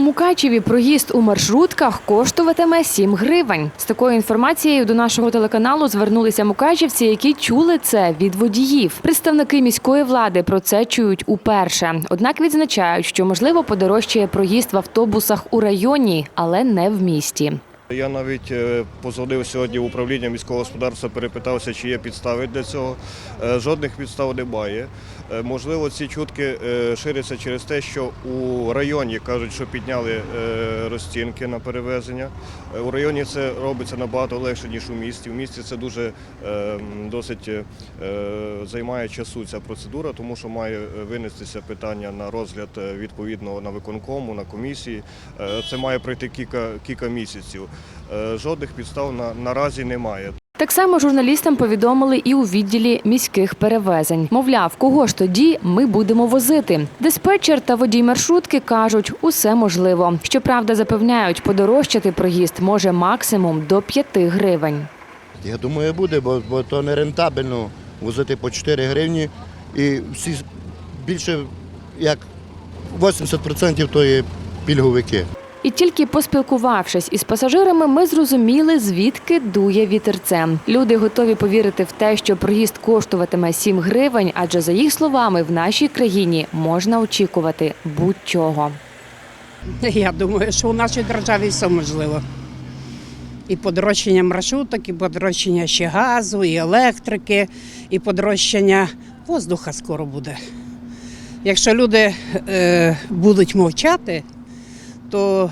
Мукачеві проїзд у маршрутках коштуватиме 7 гривень. З такою інформацією до нашого телеканалу звернулися мукачівці, які чули це від водіїв. Представники міської влади про це чують уперше. Однак відзначають, що можливо подорожчає проїзд в автобусах у районі, але не в місті. Я навіть е, позвонив сьогодні в управління міського господарства, перепитався, чи є підстави для цього. Е, Жодних підстав немає. Е, Можливо, ці чутки ширяться через те, що у районі кажуть, що підняли розцінки на перевезення. У районі це робиться набагато легше, ніж у місті. В місті це дуже досить займає часу ця процедура, тому що має винестися питання на розгляд е, відповідно на виконкому, на комісії. Це має пройти кілька, кілька місяців. Е, Жодних підстав на, наразі немає. Так само журналістам повідомили і у відділі міських перевезень. Мовляв, кого ж тоді ми будемо возити. Диспетчер та водій маршрутки кажуть, усе можливо. Щоправда, запевняють, подорожчати проїзд може максимум до 5 гривень. Я думаю, буде, бо, бо то не рентабельно возити по 4 гривні. І всі більше як 80% то є пільговики. І тільки поспілкувавшись із пасажирами, ми зрозуміли, звідки дує вітерцем. Люди готові повірити в те, що проїзд коштуватиме 7 гривень, адже за їх словами, в нашій країні можна очікувати будь-чого. Я думаю, що у нашій державі все можливо. І подорожчання маршруток, і подорожчання ще газу, і електрики, і подорожчання воздуха скоро буде. Якщо люди е, будуть мовчати, то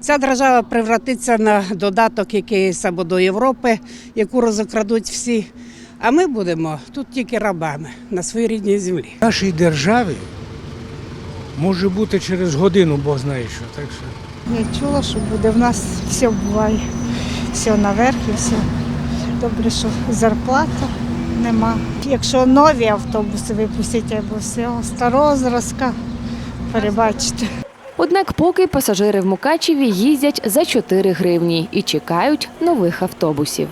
ця держава превратиться на додаток якийсь або до Європи, яку розокрадуть всі. А ми будемо тут тільки рабами на своїй рідній землі. В нашій державі може бути через годину, Бог знає що. Так що Я чула, що буде. В нас все буває. Все наверх і все. Добре, що зарплата нема. Якщо нові автобуси випустять або все, старого зразка перебачите. Однак поки пасажири в Мукачеві їздять за 4 гривні і чекають нових автобусів.